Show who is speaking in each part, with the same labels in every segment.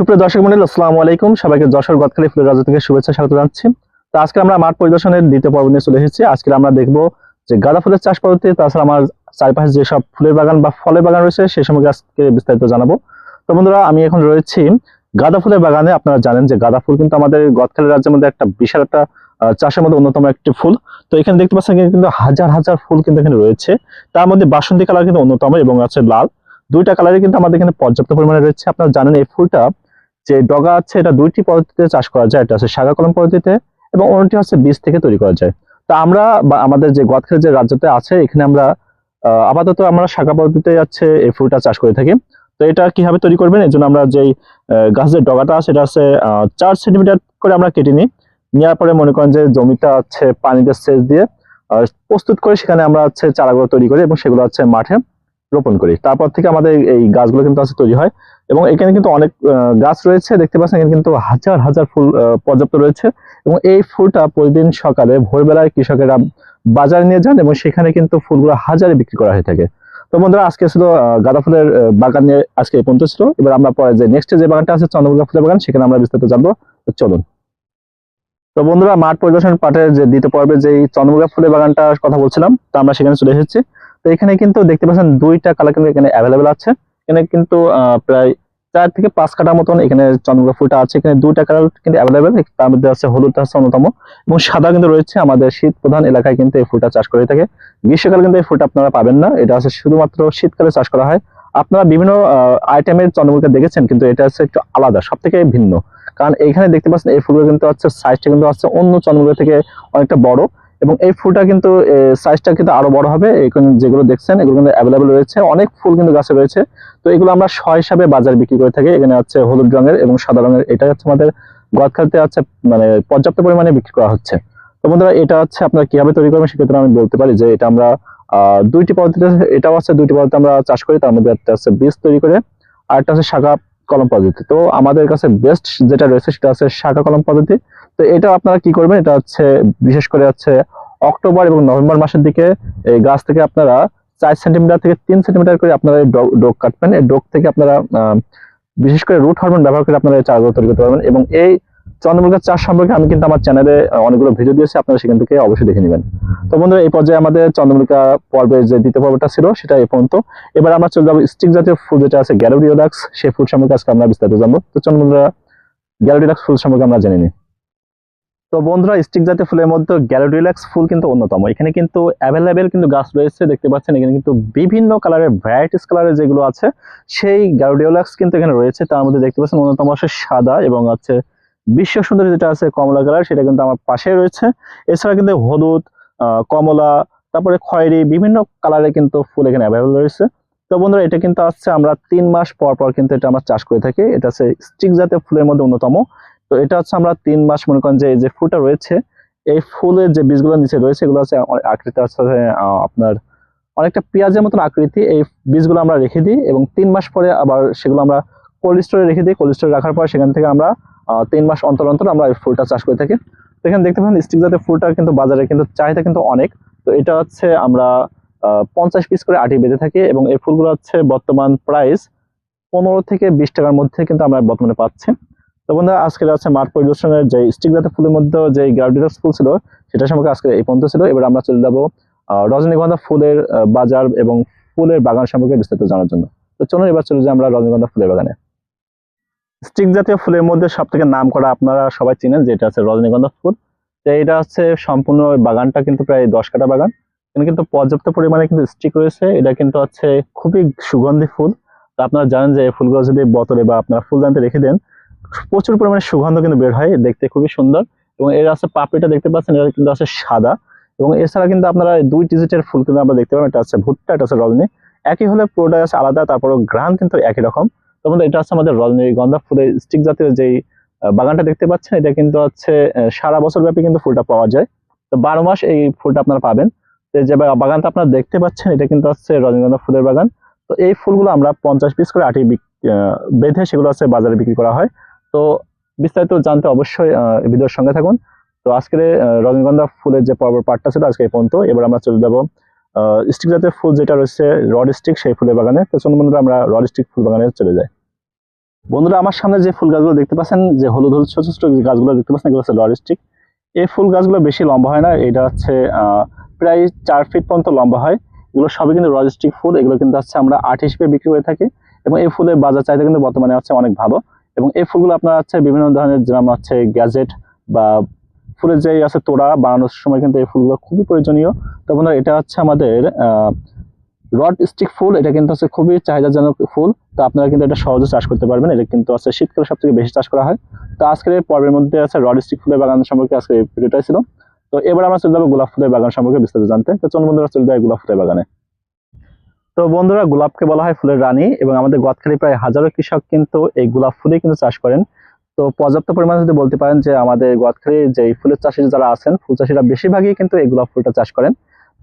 Speaker 1: সুপ্রিয় দর্শক মন্ডল, আসসালামু আলাইকুম। সবাইকে যশোর গদখালি ফুলের রাজা থেকে শুভেচ্ছা স্বাগত জানাচ্ছি। তো আজকে আমরা মাঠ পরিদর্শনের দ্বিতীয় পর্ব নিয়ে চলে এসেছি। আজকে আমরা দেখব যে গাঁদা ফুলের চাষ পদ্ধতি, তাছাড়া আমার চারপাশে যেসব ফুলের বাগান বা ফলের বাগান রয়েছে সেই সম্পর্কে আজকে বিস্তারিত জানাব। তো বন্ধুরা, আমি এখন রয়েছি গাঁদা ফুলের বাগানে। আপনারা জানেন যে গাঁদা ফুল কিন্তু আমাদের গদখালি রাজ্যের মধ্যে একটা বিশাল একটা চাষের মধ্যে অন্যতম একটি ফুল। তো এখানে দেখতে পাচ্ছেন কিন্তু হাজার হাজার ফুল কিন্তু এখানে রয়েছে। তার মধ্যে বাসন্তী কালার কিন্তু অন্যতম এবং আছে লাল। দুইটা কালারই কিন্তু আমাদের এখানে পর্যাপ্ত পরিমাণে রয়েছে। আপনারা জানেন এই ফুলটা যে ডগা আছে, এটা দুইটি পদ্ধতিতে চাষ করা যায়। এটা হচ্ছে শাখা কলম পদ্ধতিতে এবং অন্যটি হচ্ছে বীজ থেকে তৈরি করা যায়। তো আমরা বা আমাদের যে গদখালি যে রাজ্যতে আছে, এখানে আমরা আপাতত আমরা শাখা পদ্ধতিতে যাচ্ছে এই ফুলটা চাষ করে থাকি। তো এটা কীভাবে তৈরি করবেন? এর জন্য আমরা যেই গাছের ডগাটা আছে, এটা আছে চার সেন্টিমিটার করে আমরা কেটে নিই। নেওয়ার পরে মনে করেন যে জমিটা হচ্ছে পানিতে সেচ দিয়ে প্রস্তুত করে সেখানে আমরা হচ্ছে চারাগুলো তৈরি করি এবং সেগুলো হচ্ছে মাঠে রোপণ করি। তারপর থেকে আমাদের এই গাছগুলো কিন্তু আছে তৈরি হয়। এবং এখানে কিন্তু অনেক গাছ রয়েছে, দেখতে পাচ্ছেন এখানে কিন্তু হাজার হাজার ফুল পর্যাপ্ত রয়েছে। এবং এই ফুলটা প্রতিদিন সকালে, ভোরবেলায় কৃষকেরা বাজারে নিয়ে যান এবং সেখানে কিন্তু ফুলগুলো হাজারে বিক্রি করা হয়ে থাকে। তো বন্ধুরা, আজকে ছিল গাঁদা ফুলের বাগান নিয়ে আজকে এই পর্যন্ত ছিল। এবার আমরা পরে যে নেক্সট যে বাগানটা আছে, চন্দ্রমুখা ফুলের বাগান, সেখানে আমরা বিস্তারিত জানব। চলুন। তো বন্ধুরা, মাঠ পরিদর্শন পাঠের যে দ্বিতীয় পর্বে যে চন্দ্রমুখা ফুলের বাগানটার কথা বলছিলাম, তো আমরা সেখানে চলে এসেছি। তো এখানে কিন্তু দেখতে পাচ্ছেন দুইটা কালার কিন্তু এখানে অ্যাভেলেবেল আছে। এখানে কিন্তু প্রায় চার থেকে পাঁচ কাটার মতন এখানে চন্দ্রমুখা ফুলটা আছে। এখানে দুইটা কালার কিন্তু অ্যাভেলেবেল তার মধ্যে আছে হলুদ আছে অন্যতম। এবং সাদা কিন্তু রয়েছে আমাদের শীত প্রধান এলাকায় কিন্তু এই ফুলটা চাষ করে থাকে। গ্রীষ্মকালে কিন্তু এই ফুলটা আপনারা পাবেন না। এটা আছে শুধুমাত্র শীতকালে চাষ করা হয়। আপনারা বিভিন্ন আইটেমের চন্দ্রমুখা দেখেছেন, কিন্তু এটা হচ্ছে একটু আলাদা সব থেকে ভিন্ন। কারণ এখানে দেখতে পাচ্ছেন এই ফুলগুলো কিন্তু হচ্ছে সাইজটা কিন্তু হচ্ছে অন্য চন্দ্রমুখা থেকে অনেকটা বড়। এবং এই ফুলটা কিন্তু সাইজটা কিন্তু আরও বড় হবে। এখানে যেগুলো দেখছেন, এগুলো কিন্তু অ্যাভেলেবেল রয়েছে। অনেক ফুল কিন্তু গাছে রয়েছে। তো এগুলো আমরা ছয় হিসাবে বাজারে বিক্রি করে থাকি। এখানে হচ্ছে হলুদ রঙের এবং সাদা রঙের। এটা হচ্ছে আমাদের গদখালিতে হচ্ছে মানে পর্যাপ্ত পরিমাণে বিক্রি করা হচ্ছে। তো বন্ধুরা, এটা হচ্ছে আপনারা কীভাবে তৈরি করবেন সেক্ষেত্রে আমি বলতে পারি যে এটা আমরা দুইটি পদ্ধতিতে, এটাও আছে দুইটি পদ্ধতি আমরা চাষ করি। তার মধ্যে একটা হচ্ছে বীজ তৈরি করে, আর একটা হচ্ছে শাখা কলম পদ্ধতি। তো আমাদের কাছে বেস্ট যেটা রয়েছে সেটা হচ্ছে শাখা কলম পদ্ধতি। তো এটা আপনারা কি করবেন? এটা হচ্ছে, বিশেষ করে হচ্ছে অক্টোবর এবং নভেম্বর মাসের দিকে এই গাছ থেকে আপনারা চার সেন্টিমিটার থেকে তিন সেন্টিমিটার করে আপনারা ডোক কাটবেন। এই ডোক থেকে আপনারা বিশেষ করে রুট হরমোন ব্যবহার করে আপনারা চারাগুলো তৈরি করতে পারবেন। এবং এই চন্দ্রমুখা চাষ সম্পর্কে আমি কিন্তু আমার চ্যানেলে অনেকগুলো ভিডিও দিয়েছি, আপনারা সেখান থেকে অবশ্যই দেখে নেবেন। তো বন্ধুরা, এই পর্যায়ে আমাদের চন্দ্রমুখা পর্বের যে দ্বিতীয় পর্বটা ছিল, সেটা এই পর্যন্ত। এবার আমরা চলে যাব স্টিক জাতীয় ফুল, যেটা আছে গ্যালোডিওডাক্স সেই ফুল সম্পর্কে আজকে আমরা বিস্তারিত জানব। তো চন্দ্রমুখা গ্যালোডিওডাক্স ফুল সম্পর্কে আমরা জেনে নিই। তো বন্ধুরা স্টিক জাতীয় ফুলের মধ্যে গ্যালোডিলাক্স ফুল কিন্তু অন্যতম। এখানে কিন্তু অ্যাভেলেবেল কিন্তু গাছ রয়েছে, দেখতে পাচ্ছেন, এখানে কিন্তু বিভিন্ন কালারের ভ্যারাইটিস কালারের যেগুলো আছে, সেই গ্যালোডিওলাক্স কিন্তু এখানে রয়েছে। তার মধ্যে দেখতে পাচ্ছেন, অন্যতম আছে সাদা এবং আছে বিশ্ব সুন্দরী যেটা আছে কমলা কালার, সেটা কিন্তু আমার পাশে রয়েছে। এছাড়া কিন্তু হলুদ কমলা, তারপরে খয়েরি, বিভিন্ন কালারের কিন্তু ফুল এখানে অ্যাভেলেবেল রয়েছে। তো বন্ধুরা, এটা কিন্তু আসছে আমরা তিন মাস পর পর কিন্তু এটা আমরা চাষ করে থাকি। এটা হচ্ছে স্টিক জাতীয় ফুলের মধ্যে অন্যতম। তো এটা হচ্ছে আমরা তিন মাস মনে করেন যে এই যে ফুলটা রয়েছে, এই ফুলের যে বীজগুলো নিচে রয়েছে, এগুলো অনেক আকৃতি আছে আপনার অনেকটা পেঁয়াজের মতন আকৃতি। এই বীজগুলো আমরা রেখে দিই এবং তিন মাস পরে আবার সেগুলো আমরা কোল্ড স্টোরে রেখে দিই। কোল্ড স্টোরে রাখার পর সেখান থেকে আমরা তিন মাস অন্তর অন্তর আমরা এই ফুলটা চাষ করে থাকি। তো এখানে দেখতে পাচ্ছেন স্টিক জাতের ফুলটা কিন্তু বাজারে কিন্তু চাহিদা কিন্তু অনেক। তো এটা হচ্ছে আমরা পঞ্চাশ পিস করে আটি বেঁধে থাকি এবং এই ফুলগুলো হচ্ছে বর্তমান প্রাইস পনেরো থেকে বিশ টাকার মধ্যে কিন্তু আমরা বর্তমানে পাচ্ছি। তো বন্ধুরা আজকে আছে মাঠ পরিদর্শনের যে স্টিক জাতের ফুলের মধ্যে যে গ্রাউডিনাস ফুল ছিল, সেটা সম্পর্কে আজকে এই পর্যন্ত ছিল। এবার আমরা চলে যাব রজনীগন্ধা ফুলের বাজার এবং ফুলের বাগান সম্পর্কে বিস্তারিত জানার জন্য। তো চলুন এবার চলে যাই আমরা রজনীগন্ধা ফুলের বাগানে। স্টিক জাতীয় ফুলের মধ্যে সব থেকে নাম করা আপনারা সবাই চিনেন, যেটা আছে রজনীগন্ধা ফুল। তো এটা হচ্ছে সম্পূর্ণ বাগানটা কিন্তু প্রায় দশ কাটা বাগান। এখানে কিন্তু পর্যাপ্ত পরিমাণে কিন্তু স্টিক রয়েছে। এটা কিন্তু হচ্ছে খুবই সুগন্ধি ফুল। তো আপনারা জানেন যে ফুলগুলো যদি বোতলে বা আপনারা ফুলদানিতে রেখে দেন, প্রচুর পরিমাণে সুগন্ধ কিন্তু বের হয়, দেখতে খুবই সুন্দর। এবং এর আছে পাপড়িটা দেখতে পাচ্ছেন, এটা কিন্তু আছে সাদা। এবং এছাড়া কিন্তু আপনারা দুই ডিজিটের ফুল কিন্তু আমরা দেখতে পাবেন, এটা আছে ভুট্টা, এটা আছে রজনী। একই হলে পুরোটা আছে আলাদা তারপরে গ্রাম কিন্তু একই রকম। তখন এটা হচ্ছে আমাদের রজনীগন্ধা ফুলের স্টিক জাতীয় যেই বাগানটা দেখতে পাচ্ছেন, এটা কিন্তু হচ্ছে সারা বছর ব্যাপী কিন্তু ফুলটা পাওয়া যায়। তো বারো মাস এই ফুলটা আপনারা পাবেন। তো যে বাগানটা আপনারা দেখতে পাচ্ছেন, এটা কিন্তু হচ্ছে রজনীগন্ধা ফুলের বাগান। তো এই ফুলগুলো আমরা পঞ্চাশ পিস করে আটি বেঁধে সেগুলো হচ্ছে বাজারে বিক্রি করা হয়। তো বিস্তারিত জানতে অবশ্যই ভিডিওর সঙ্গে থাকুন। তো আজকের রজনীগন্ধা ফুলের যে পর্ব পার্টটা ছিল আজকে এই পর্যন্ত। এবার আমরা চলে যাব স্টিক জাতীয় ফুল যেটা রয়েছে রড স্টিক সেই ফুলের বাগানে। চলুন বন্ধুরা, আমরা রড স্টিক ফুল বাগানে চলে যাই। বন্ধুরা, আমার সামনে যে ফুল গাছগুলো দেখতে পাচ্ছেন, যে হলুদ হলুদ ছোট ছোট গাছগুলো দেখতে পাচ্ছেন, এগুলো হচ্ছে লরিস্টিক এই ফুল গাছগুলো বেশি লম্বা হয় না, এটা হচ্ছে প্রায় চার ফিট পর্যন্ত লম্বা হয়। এগুলো সবই কিন্তু লজিস্টিক ফুল, এগুলো কিন্তু হচ্ছে আমরা আট হিসেবে বিক্রি করে থাকি এবং এই ফুলের বাজার চাহিদা কিন্তু বর্তমানে হচ্ছে অনেক ভালো। এবং এই ফুলগুলো আপনার হচ্ছে বিভিন্ন ধরনের যেরকম হচ্ছে গ্যাজেট বা ফুলের যে আছে তোড়া, বানানোর সময় কিন্তু এই ফুলগুলো খুবই প্রয়োজনীয়। তো বন্ধুরা, এটা হচ্ছে আমাদের রড স্টিক ফুল। এটা কিন্তু হচ্ছে খুবই চাহিদাজনক ফুল। তো আপনারা কিন্তু এটা সহজে চাষ করতে পারবেন। এটা কিন্তু হচ্ছে শীতকালে সব থেকে বেশি চাষ করা হয়। তো আজকের পর্বের মধ্যে আছে রড স্টিক ফুলের বাগান সম্পর্কে আজকে এই ভিডিওটাই ছিল। তো এবার আমরা চলে যাব গোলাপ ফুলের বাগান সম্পর্কে বিস্তারিত জানতে। তো চলুন বন্ধুরা, চলে যায় গোলাপ ফুলের বাগানে। তো বন্ধুরা, গোলাপকে বলা হয় ফুলের রানী এবং আমাদের গদখালি প্রায় হাজারো কৃষক কিন্তু এই গোলাপ ফুলই কিন্তু চাষ করেন। তো পর্যাপ্ত পরিমাণে যদি বলতে পারেন যে আমাদের গদখালি যে ফুলের চাষি যারা আছেন, ফুল চাষিরা বেশিরভাগই কিন্তু এই গোলাপ ফুলটা চাষ করেন।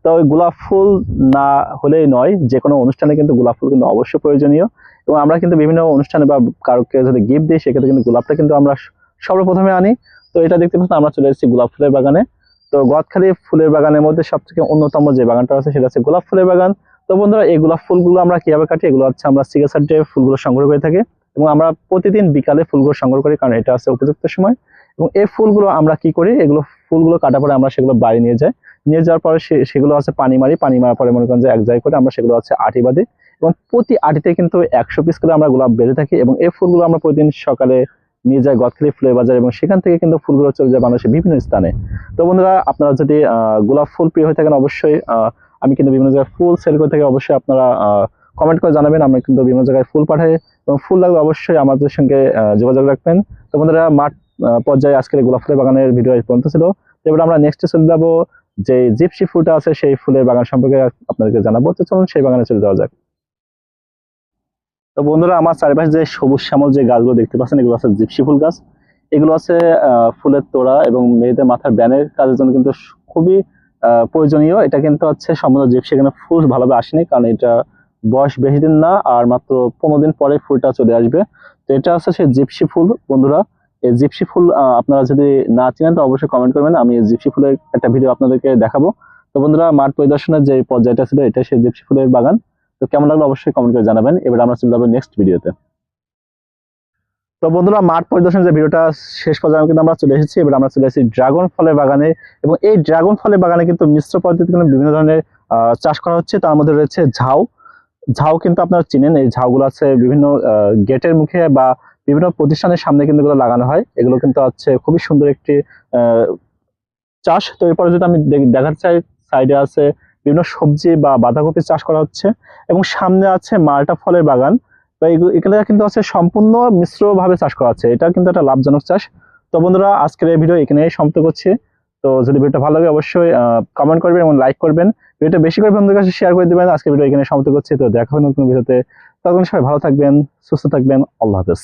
Speaker 1: তো ওই গোলাপ ফুল না হলেই নয় যে কোনো অনুষ্ঠানে কিন্তু গোলাপ ফুল কিন্তু অবশ্যই প্রয়োজনীয়। এবং আমরা কিন্তু বিভিন্ন অনুষ্ঠানে বা কারোকে যদি গিফট দিই, সেক্ষেত্রে কিন্তু গোলাপটা কিন্তু আমরা সর্বপ্রথমে আনি। তো এটা দেখতে পাচ্ছেন, আমরা চলে এসেছি গোলাপ ফুলের বাগানে। তো গদখালি ফুলের বাগানের মধ্যে সব থেকে অন্যতম যে বাগানটা আছে, সেটা হচ্ছে গোলাপ ফুলের বাগান। তো বন্ধুরা, এই গোলাপ ফুলগুলো আমরা কীভাবে কাটি? এগুলো হচ্ছে আমরা সিগাসার ডে ফুলগুলো সংগ্রহ করে থাকি। এবং আমরা প্রতিদিন বিকালে ফুলগুলো সংগ্রহ করি, কারণ এটা হচ্ছে উপযুক্ত সময়। এবং এই ফুলগুলো আমরা কি করি, এগুলো ফুলগুলো কাটার পরে আমরা সেগুলো বাড়ি নিয়ে যাই। নিয়ে যাওয়ার পরে সেগুলো হচ্ছে পানি মারি, পানি মারার পরে মনে করেন যে এক জায়গায় করে আমরা সেগুলো হচ্ছে আটি বাঁধি। এবং প্রতি আটিতে কিন্তু একশো পিস করে আমরা গোলাপ বেঁধে থাকি এবং এই ফুলগুলো আমরা প্রতিদিন সকালে নিয়ে যাই গদখালি ফুলের বাজার এবং সেখান থেকে কিন্তু ফুলগুলো চলে যায় বাংলাদেশের বিভিন্ন স্থানে। তো বন্ধুরা, আপনারা যদি গোলাপ ফুল প্রিয় হয়ে থাকেন অবশ্যই আমি কিন্তু বিভিন্ন জায়গায় ফুল সেল করে থাকি, অবশ্যই আপনারা কমেন্ট করে জানাবেন। আমরা কিন্তু বিভিন্ন জায়গায় ফুল পাঠাই। এবং ফুল লাগলে অবশ্যই আমাদের সঙ্গে যোগাযোগ রাখবেন। তো বন্ধুরা, মাঠ পর্যায়ে আজকের গোলাপ ফুলের বাগানের ভিডিও পর্যন্ত ছিল। এবার আমরা নেক্সট চলে যাব, যে জিপসি ফুলটা আছে সেই ফুলের বাগান সম্পর্কে আপনাদেরকে জানাব। তো চলুন সেই বাগানে চলে যাওয়া যাক। তো বন্ধুরা, আমার চারিপাশে যে সবুজ শ্যামল যে গাছগুলো দেখতে পাচ্ছেন, এগুলো আছে জিপসি ফুল গাছ। এগুলো আছে ফুলের তোড়া এবং মেয়েদের মাথার ব্যানের কাজের জন্য কিন্তু খুবই প্রয়োজনীয়। এটা কিন্তু হচ্ছে সম্পূর্ণ জিপসি এখানে ফুল ভালোভাবে আসেনি, কারণ এটা বয়স বেশি দিন না, আর মাত্র পনেরো দিন পরে ফুলটা চলে আসবে। তো এটা হচ্ছে সেই জিপসি ফুল। বন্ধুরা, এই জিপসি ফুল আপনারা যদি না চিনেন, তো অবশ্যই কমেন্ট করবেন। আমি জিপসি ফুলের একটা ভিডিও আপনাদেরকে দেখাবো। তো বন্ধুরা, মাঠ পরিদর্শনের যে পর্যায়টা ছিল, এটা সেই জিপসি ফুলের বাগান। তো কেমন লাগল অবশ্যই কমেন্ট করে জানাবেন। এবার আমরা চলে যাব নেক্সট ভিডিওতে তো। বন্ধুরা, মাঠ পরিদর্শন যে ভিডিওটা শেষ পর্যায়ে কিন্তু আমরা চলে এসেছি। এবার আমরা চলে এসেছি ড্রাগন ফলের বাগানে। এবং এই ড্রাগন ফলের বাগানে কিন্তু মিশ্র পদ্ধতিতে বিভিন্ন ধরনের চাষ করা হচ্ছে। তার মধ্যে রয়েছে ঝাউ। ঝাউ কিন্তু আপনারা চিনেন, এই ঝাউগুলো আছে বিভিন্ন গেটের মুখে বা বিভিন্ন প্রতিষ্ঠানের সামনে কিন্তু এগুলো লাগানো হয়। এগুলো কিন্তু হচ্ছে খুবই সুন্দর একটি চাষ তো এরপরে যদি আমি দেখ- দেখাতে চাই। সাইডে আছে বিভিন্ন সবজি বা বাঁধাকপি চাষ করা হচ্ছে এবং সামনে আছে মালটা ফলের বাগান। তো এগুলো এখানে কিন্তু আছে সম্পূর্ণ মিশ্র ভাবে চাষ করা হচ্ছে। এটা কিন্তু একটা লাভজনক চাষ। তো বন্ধুরা, আজকের এই ভিডিও এখানে সমাপ্ত করছি। তো যদি ভিডিওটা ভালো লাগে অবশ্যই কমেন্ট করবেন এবং লাইক করবেন। ভিডিওটা বেশি করে বন্ধুদের কাছে শেয়ার করে দেবেন। আজকে ভিডিও এখানে সমাপ্ত করছি। তো দেখা হবে নতুন ভিডিওতে। তখন সবাই ভালো থাকবেন, সুস্থ থাকবেন। আল্লাহ হাফেজ।